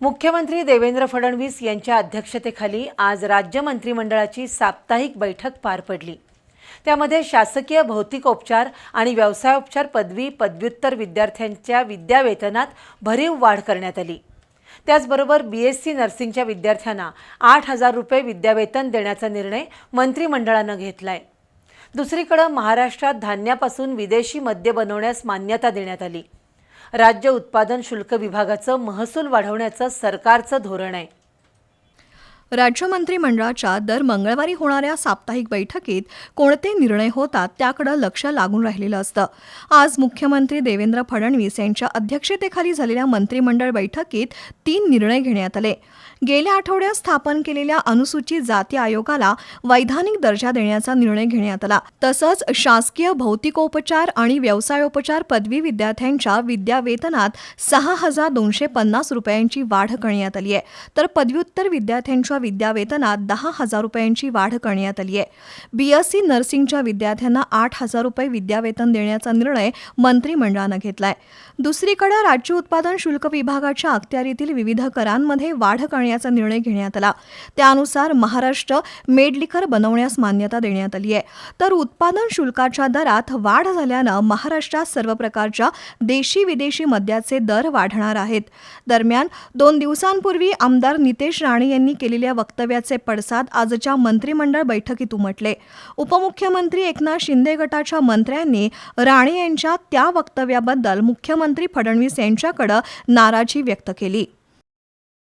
मुख्यमंत्री देवेंद्र फडणवीस यांच्या अध्यक्षतेखाली आज राज्य मंत्रिमंडळाची साप्ताहिक बैठक पार पडली. त्यामध्ये शासकीय भौतिकोपचार आणि व्यवसायोपचार पदवी पदव्युत्तर विद्यार्थ्यांच्या विद्यावेतनात भरीव वाढ करण्यात आली. त्याचबरोबर बी एस सी नर्सिंगच्या विद्यार्थ्यांना आठ हजार रुपये विद्यावेतन देण्याचा निर्णय मंत्रिमंडळानं घेतलाय. दुसरीकडं महाराष्ट्रात धान्यापासून विदेशी मद्य बनवण्यास मान्यता देण्यात आली. राज्य उत्पादन शुल्क विभागाचं महसूल वाढवण्याचं सरकारचं धोरण आहे. राज्य मंत्रिमंडळाच्या दर मंगळवारी होणाऱ्या साप्ताहिक बैठकीत कोणते निर्णय होतात त्याकडे लक्ष लागून राहिलेलं असतं. आज मुख्यमंत्री देवेंद्र फडणवीस यांच्या अध्यक्षतेखाली झालेल्या मंत्रिमंडळ बैठकीत तीन निर्णय घेण्यात आले. गेल्या आठवड्यात स्थापन केलेल्या अनुसूचित जाती आयोगाला वैधानिक दर्जा देण्याचा निर्णय घेण्यात आला. तसंच शासकीय भौतिकोपचार आणि व्यवसायोपचार पदवी विद्यार्थ्यांच्या विद्यावेतनात सहा हजार दोनशे पन्नास रुपयांची वाढ करण्यात आली आहे. तर पदव्युत्तर विद्यार्थ्यांच्या विद्यावेतनात दहा हजार रुपयांची वाढ करण्यात आली आहे. बीएससी नर्सिंगच्या विद्यार्थ्यांना आठ हजार रुपये विद्यावेतन देण्याचा निर्णय मंत्रिमंडळानं घेतलाय. दुसरीकडे राज्य उत्पादन शुल्क विभागाच्या अखत्यारीतील विविध करांमध्ये वाढ करण्याचा निर्णय घेण्यात आला. त्यानुसार महाराष्ट्र मेडलिखर बनवण्यास मान्यता देण्यात आली आहे. तर उत्पादन शुल्काच्या दरात वाढ झाल्यानं महाराष्ट्रात सर्व प्रकारच्या देशी विदेशी मद्याचे दर वाढणार आहेत. दरम्यान दोन दिवसांपूर्वी आमदार नितेश राणे यांनी केलेल्या वक्तव्याचे पडसाद आजच्या मंत्रिमंडळ बैठकीत उमटले. उपमुख्यमंत्री एकनाथ शिंदे गटाच्या मंत्र्यांनी राणे यांच्या त्या वक्तव्याबद्दल मुख्यमंत्री फडणवीस यांच्याकडे नाराजी व्यक्त केली.